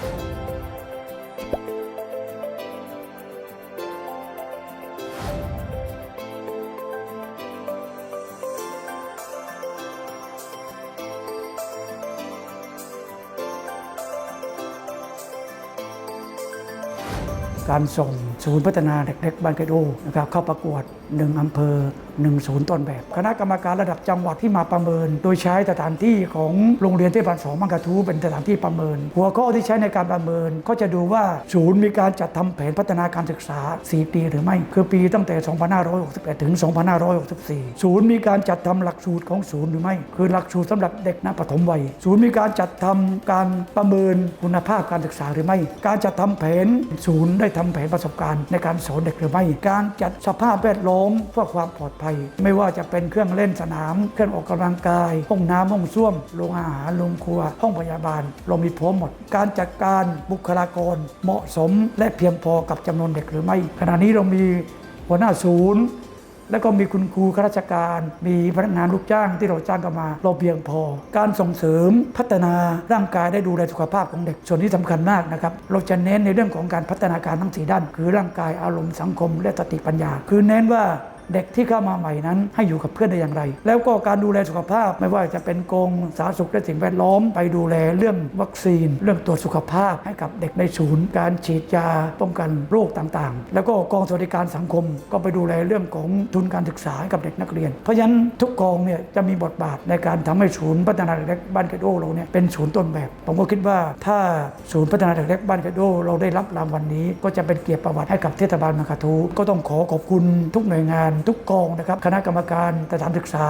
การส่งศูนย์พัฒนาเด็กๆบ้านไกดโอนะครับเข้าประกวด หนึ่งอำเภอหนึ่งศูนย์ต้นแบบ คณะกรรมการระดับจังหวัดที่มาประเมิน โดยใช้สถานที่ของโรงเรียนเทศบาลสองบางกระทูเป็นสถานที่ประเมิน หัวข้อที่ใช้ในการประเมิน ก็จะดูว่าศูนย์มีการจัดทำแผนพัฒนาการศึกษา 4 ปีหรือไม่ คือปีตั้งแต่ 2561 ถึง 2564 ศูนย์มีการจัดทำหลักสูตรของศูนย์หรือไม่ คือหลักสูตรสำหรับเด็กณปฐมวัย ศูนย์มีการจัดทำการประเมินคุณภาพการศึกษาหรือไม่ การจัดทำแผนศูนย์ได้ทำแผนประสบการณ์ในการสอนเด็กหรือไม่ การจัดสภาพแวดล้อมเพื่อความปลอดภัย ไม่ว่าจะเป็นเครื่องเล่นสนาม เครื่องออกกำลังกาย ห้องน้ำห้องส้วมโรงอาหารโรงครัว ห้องพยาบาลเรามีพร้อมหมด การจัดการบุคลากรเหมาะสมและเพียงพอกับจำนวนเด็กหรือไม่ ขณะนี้เรามีหัวหน้าศูนย์ แล้วก็มีคุณครูข้าราชการ มีพนักงานลูกจ้างที่เราจ้างกันมา เราเพียงพอ การส่งเสริมพัฒนาร่างกายได้ดูแลสุขภาพของเด็กส่วนที่สำคัญมากนะครับเราจะเน้นในเรื่องของการพัฒนาการทั้งสีด้าน คือร่างกายอารมณ์สังคมและสติปัญญา คือเน้นว่า เด็กที่เข้ามาใหม่นั้น ให้อยู่กับเพื่อนได้อย่างไร แล้วก็การดูแลสุขภาพไม่ว่าจะเป็นกองสาธารณสุขและสิ่งแวดล้อมไปดูแลเรื่องวัคซีน เรื่องตรวจสุขภาพให้กับเด็กในศูนย์ การฉีดยาป้องกันโรคต่างๆ แล้วก็กองสวัสดิการสังคม ก็ไปดูแลเรื่องของทุนการศึกษาให้กับเด็กนักเรียน เพราะฉะนั้นทุกกองเนี่ยจะมีบทบาทในการทำให้ศูนย์พัฒนาเด็กเล็กบ้านเกดโดเราเนี่ยเป็นศูนย์ต้นแบบ ผมก็คิดว่าถ้าศูนย์พัฒนาเด็กเล็กบ้านเกดโดเราได้รับรางวัลนี้ ก็จะเป็นเกียรติประวัติให้กับเทศบาลบางกระทูก็ต้องขอขอบคุณทุกหน่วยงานทุกกองนะครับคณะกรรมการสถานศึกษา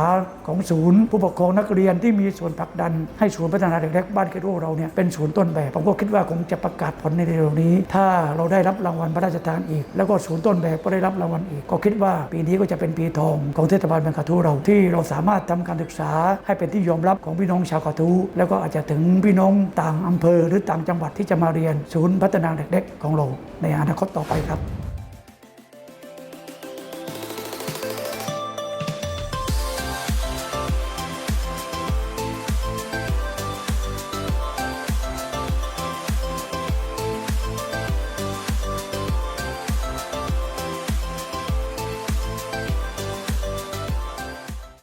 ของศูนย์ ผู้ปกครองนักเรียนที่มีส่วนผลักดัน ให้ศูนย์พัฒนาเด็กเล็กบ้านเกดโดเราเนี่ยเป็นศูนย์ต้นแบบผมก็คิดว่าคงจะประกาศผลในเร็วนี้ ถ้าเราได้รับรางวัลพระราชทานอีก แล้วก็ศูนย์ต้นแบบก็ได้รับรางวัลอีก ก็คิดว่าปีนี้ก็จะเป็นปีทองของเทศบาลบางกระทูเราที่เราสามารถทำการศึกษาให้เป็นที่ยอมรับของพี่น้องชาวกระทูแล้วก็อาจจะถึงพี่น้องต่างอำเภอ หรือต่างจังหวัดที่จะมาเรียนศูนย์พัฒนาเด็กเล็กของเราในอนาคตต่อไปครับ